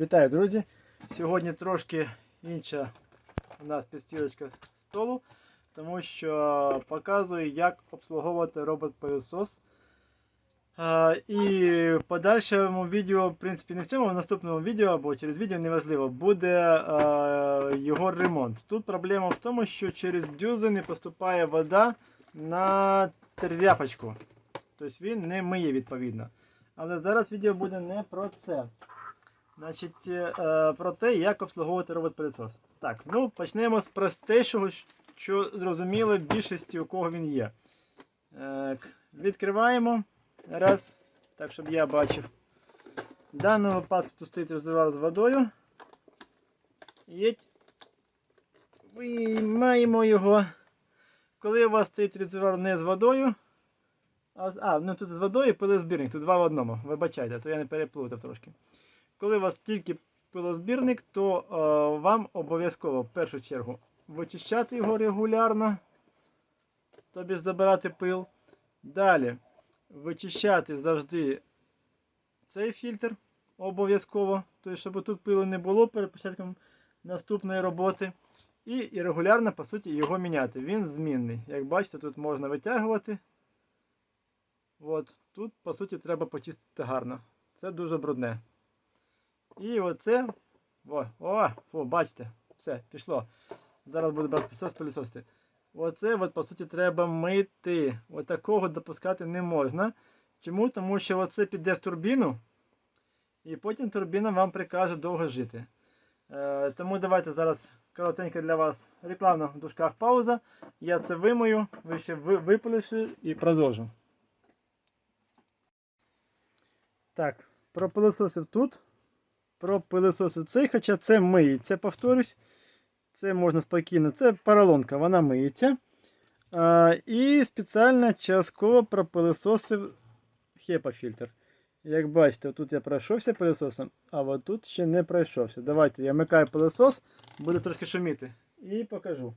Вітаю, друзі! Сьогодні трошки інша у нас підстілочка столу, тому що показую, як обслуговувати робот-пилосос. І в подальшому відео, в принципі, не в цьому, а в наступному відео або через відео, неважливо, буде його ремонт. Тут проблема в тому, що через дюзи не поступає вода на тряпочку. Тобто він не миє відповідно. Але зараз відео буде не про це. Значить, е, про те, як обслуговувати робот-пилосос. Так, ну почнемо з простейшого, що зрозуміло більшості у кого він є. Е, відкриваємо. Раз. Так, щоб я бачив. В даному випадку тут стоїть резервуар з водою. Єть. Виймаємо його. Коли у вас стоїть резервуар не з водою. А, а, ну тут з водою пилозбірник, тут два в одному. Вибачайте, то я не переплутав трошки. Коли у вас тільки пилозбірник, то е, вам обов'язково в першу чергу вичищати його регулярно, тобі забирати пил. Далі вичищати завжди цей фільтр обов'язково, тобто, щоб тут пилу не було перед початком наступної роботи. І, і регулярно, по суті, його міняти. Він змінний. Як бачите, тут можна витягувати. От, Тут, по суті, треба почистити гарно. Це дуже брудне. І оце. О, о, о, бачите, все, пішло. Зараз буду брати пісос пилісосити. Оце, от, по суті, треба мити. От допускати не можна. Чому? Тому що оце піде в турбіну, і потім турбіна вам прикаже довго жити. Е, тому давайте зараз коротенько для вас рекламна в дужках пауза. Я це вимою, ви ще ви, випилюшу і продовжу. Так, пропилисосив тут пропилисосив цей, хоча це миється, повторюсь. Це можна спокійно, це поролонка, вона миється. А, І спеціально частково пропилисосив хепа-фільтр. Як бачите, тут я пройшовся пилососом, а от тут ще не пройшовся. Давайте я вмикаю пилосос, буде трошки шуміти. І покажу.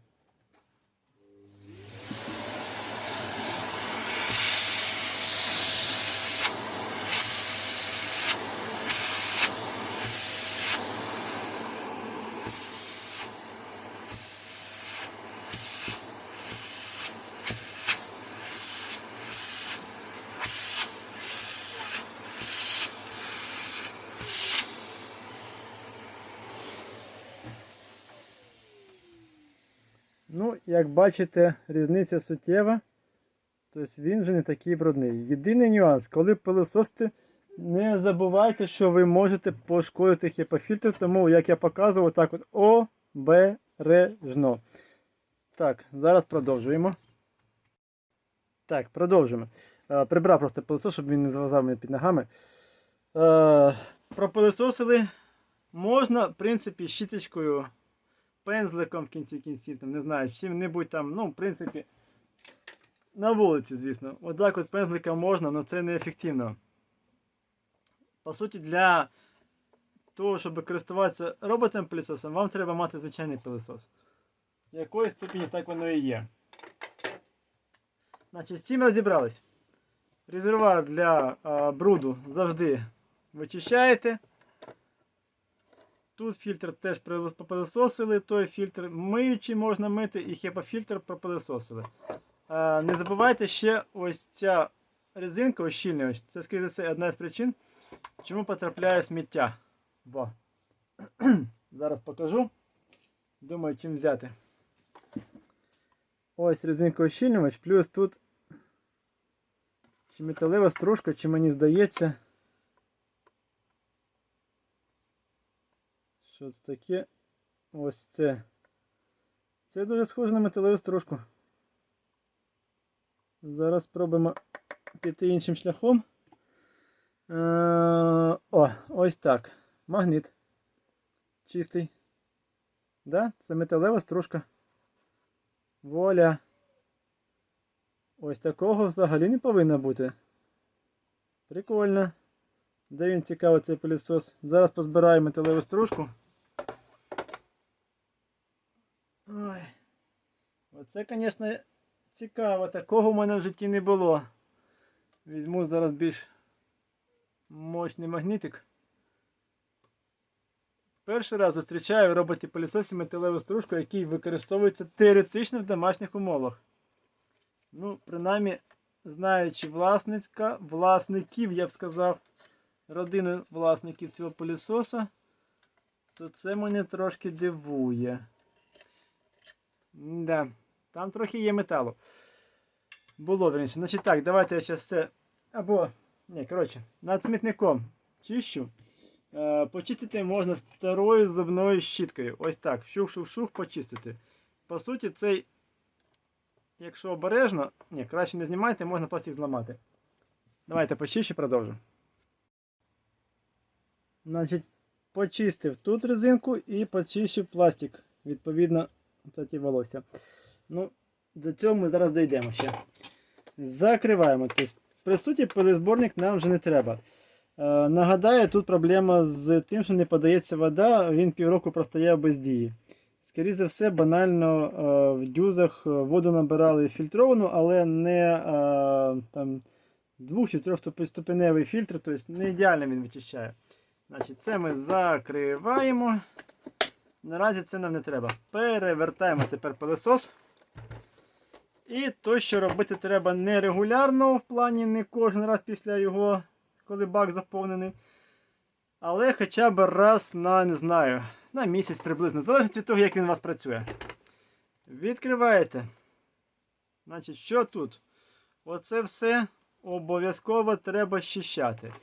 Ну, як бачите, різниця суттєва. Тобто він вже не такий брудний. Єдиний нюанс, коли пилососите, не забувайте, що ви можете пошкодити хіпофільтр, тому, як я показував, так от обережно. Так, зараз продовжуємо. Так, продовжуємо. Е, прибрав просто пилосос, щоб він не завазав мене під ногами. Е, пропилососили. Можна, в принципі, щіточкою пензликом в кінці кінців, там, не знаю, чим-небудь там, ну, в принципі, на вулиці, звісно. От так от пензликом можна, але це неефективно. По суті, для того, щоб користуватися роботом пилісосом, вам треба мати звичайний пилісос. Якої ступені так воно і є. Значить, з цим розібрались. Резервуар для а, бруду завжди вичищаєте. Тут фільтр теж попилисосили, той фільтр миючий можна мити і хепафільтр пропилисосили. А, не забувайте ще ось ця резинка ощільнювач. Це, скоріше все, одна з причин, чому потрапляє сміття. Во. Зараз покажу. Думаю, чим взяти. Ось резинка ощільнювач, плюс тут чи металева стружка, чи мені здається. Що це таке? Ось це. Це дуже схоже на металеву стружку. Зараз спробуємо піти іншим шляхом. Е, О, ось так. Магніт. Чистий. Да? Це металева стружка. Воля. Ось такого взагалі не повинно бути. Прикольно. Де він цікаво цей пилісос? Зараз позбираємо металеву стружку. Ой. Оце, звісно, цікаво. Такого в мене в житті не було. Візьму зараз більш мощний магнітик. Перший раз зустрічаю в роботі пилісосі металеву стружку, який використовується теоретично в домашніх умовах. Ну, принаймні, знаючи власницька, власників, я б сказав, родину власників цього пилісоса, то це мене трошки дивує. Да, там трохи є металу. Було верніше. Значить так, давайте я зараз це. Або. Ні, коротше, над смітником чищу. Е, почистити можна старою зубною щіткою. Ось так. Шух-шух-шух почистити. По суті, цей, якщо обережно, ні, краще не знімайте, можна пластик зламати. Давайте почищу, продовжу. Значить, почистив тут резинку і почищу пластик. Відповідно, ці волосся. Ну, до цього ми зараз дійдемо ще. Закриваємо. Тобто, при суті, пилезборник нам вже не треба. Е, нагадаю, тут проблема з тим, що не подається вода, він півроку простояв без дії. Скоріше за все, банально е, в дюзах воду набирали фільтровану, але не е, там, двох чи трьохступеневий фільтр, тобто не ідеально він вичищає. Значить, Це ми закриваємо. Наразі це нам не треба. Перевертаємо тепер пилосос. І то, що робити треба не регулярно, в плані не кожен раз після його, коли бак заповнений. Але хоча б раз на, не знаю, на місяць приблизно. Залежить від того, як він у вас працює. Відкриваєте. Значить, що тут? Оце все обов'язково треба щищати.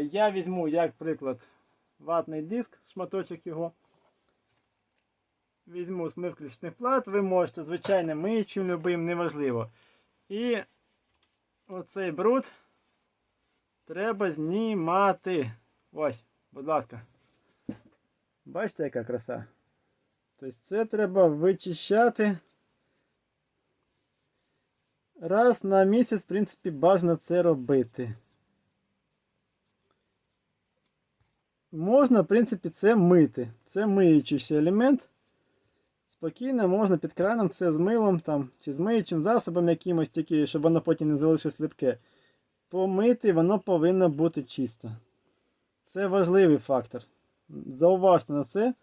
Я візьму, як приклад, ватний диск, шматочок його. Візьму смив ключних плат, ви можете, звичайно, миючим любим, неважливо. І оцей бруд треба знімати. Ось, будь ласка. Бачите, яка краса? Тобто це треба вичищати. Раз на місяць, в принципі, бажано це робити. Можна, в принципі, це мити. Це миючийся елемент. Спокійно можна під краном це з милом там, чи з миючим засобом якимось, тільки, щоб воно потім не залишилось сліпке. Помити воно повинно бути чисто. Це важливий фактор. Зауважте на це.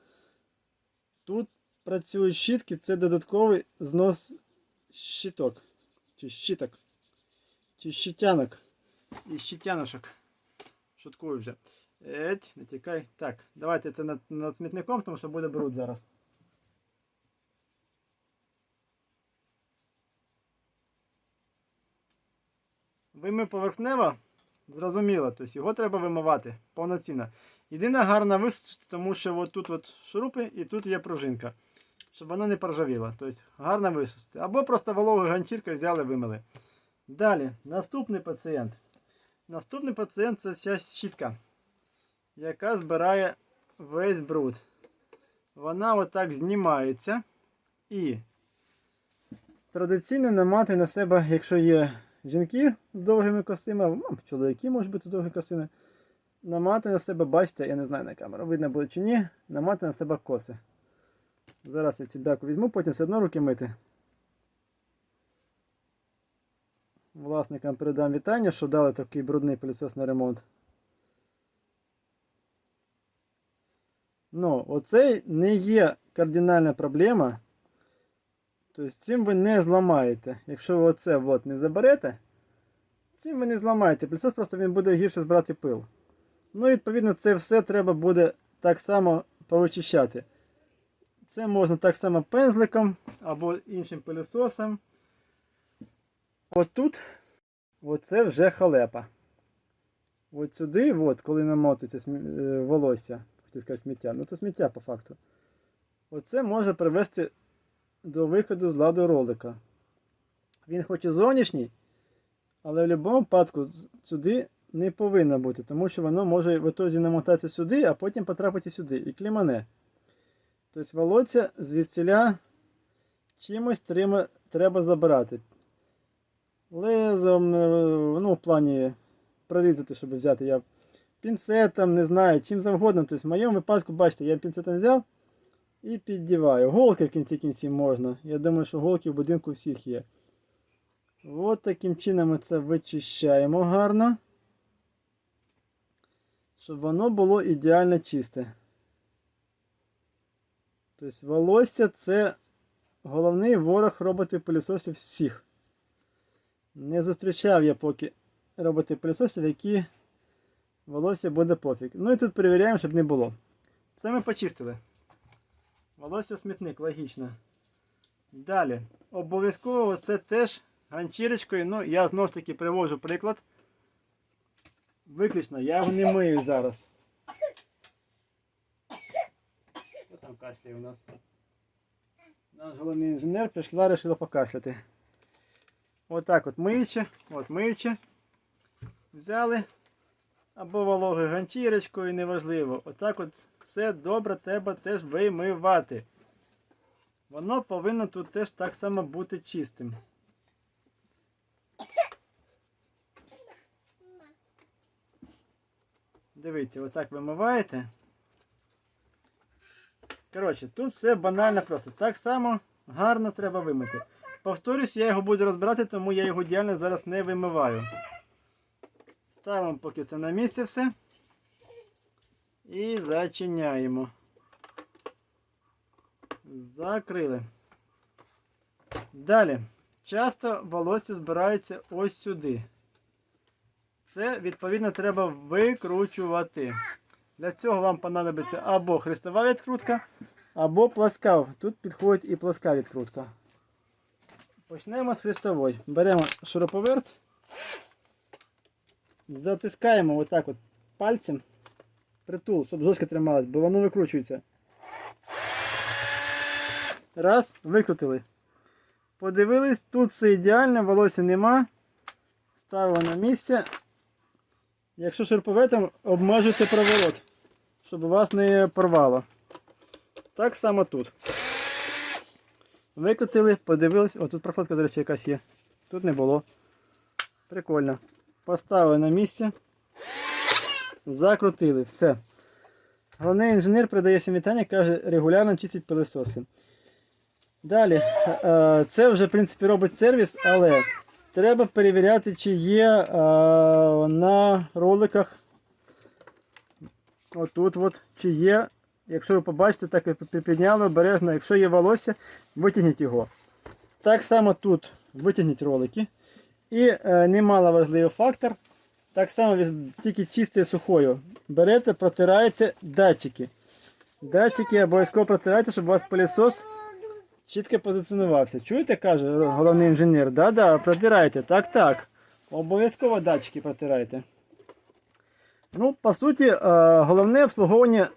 Тут працюють щітки, це додатковий знос щиток. Чи щиток. Чи щитянок. І щитяношок. Шуткую вже. Еть, не тікай. Так, давайте це над, над смітником, тому що буде бруд зараз. Вимив поверхнево, зрозуміло, тобто його треба вимивати повноцінно. Єдина гарна висушити, тому що от тут от шурупи і тут є пружинка. Щоб воно не поржавіло. Тобто гарно висушити. Або просто вологою ганчіркою взяли вимили. Далі, наступний пацієнт. Наступний пацієнт це ця щітка, яка збирає весь бруд. Вона отак знімається і традиційно намати на себе, якщо є жінки з довгими косима, ну, чоловіки можуть бути з довгими косими, намати на себе, бачите, я не знаю на камеру, видно буде чи ні, намати на себе коси. Зараз я цю бяку візьму, потім все одно руки мити. Власникам передам вітання, що дали такий брудний пилісос на ремонт. Ну, оцей не є кардинальна проблема. Тобто цим ви не зламаєте. Якщо ви оце от не заберете, цим ви не зламаєте. Пилісос просто він буде гірше збирати пил. Ну, відповідно, це все треба буде так само повичищати. Це можна так само пензликом або іншим пилісосом. Отут, оце вже халепа. От сюди, от, коли намотується смі- е, волосся, хотів сказати сміття, ну це сміття по факту. Оце може привести до виходу з ладу ролика. Він хоч і зовнішній, але в будь-якому випадку сюди не повинно бути, тому що воно може в ітозі намотатися сюди, а потім потрапити сюди і клімане. Тобто волосся звідсіля чимось треба забирати. Лезом, е, ну, в плані прорізати, щоб взяти я пінцетом, не знаю, чим завгодно. Тобто в моєму випадку, бачите, я пінцетом взяв і піддіваю. Голки в кінці кінців можна. Я думаю, що голки в будинку всіх є. От таким чином ми це вичищаємо гарно. Щоб воно було ідеально чисте. Тобто волосся це головний ворог роботів пилісосів всіх. Не зустрічав я поки роботи пилісосів, які волосся буде пофіг. Ну і тут перевіряємо, щоб не було. Це ми почистили. Волосся смітник, логічно. Далі. Обов'язково це теж ганчірочкою. Ну, я знову ж таки привожу приклад. Виключно, я його не мию зараз. Хто там кашляє у нас? Наш головний інженер пішла, вирішила покашляти. Отак от миючи, от миючи. Взяли або вологою ганчірочкою, неважливо. Отак от все добре треба теж вимивати. Воно повинно тут теж так само бути чистим. Дивіться, отак вимиваєте. Коротше, тут все банально просто. Так само гарно треба вимити. Повторюсь, я його буду розбирати, тому я його діяльно зараз не вимиваю. Ставимо поки це на місце все. І зачиняємо. Закрили. Далі. Часто волосся збирається ось сюди. Це, відповідно, треба викручувати. Для цього вам понадобиться або хрестова відкрутка, або пласка. Тут підходить і пласка відкрутка. Почнемо з хрестової. Беремо шуруповерт, затискаємо отак от пальцем притул, щоб жорстко трималось, бо воно викручується. Раз, викрутили. Подивились, тут все ідеально, волосся нема. Ставимо на місце. Якщо шурповертом, обмежуйте проворот, щоб вас не порвало. Так само тут. Викрутили, подивились. О, тут прокладка, до речі, якась є. Тут не було. Прикольно. Поставили на місце. Закрутили. Все. Головний інженер передає всім вітання, каже, регулярно чистить пилососи. Далі. е, Це вже, в принципі, робить сервіс, але треба перевіряти, чи є е, на роликах. Отут, от, чи є. Якщо ви побачите, так і підняли обережно. Якщо є волосся, витягніть його. Так само тут витягніть ролики. І е, немало важливий фактор. Так само тільки чистою сухою. Берете, протираєте датчики. Датчики обов'язково протирайте, щоб у вас пилісос чітко позиціонувався. Чуєте, каже головний інженер? Да-да, протирайте. Так, так. Обов'язково датчики протирайте. Ну, по суті, е, головне обслуговування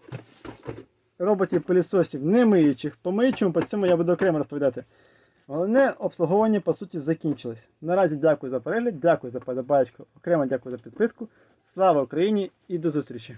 роботів пилісосів не миючих. По миючому, по цьому я буду окремо розповідати. Головне обслуговування по суті закінчилось. Наразі дякую за перегляд, дякую за подобаєчку, окремо дякую за підписку. Слава Україні і до зустрічі!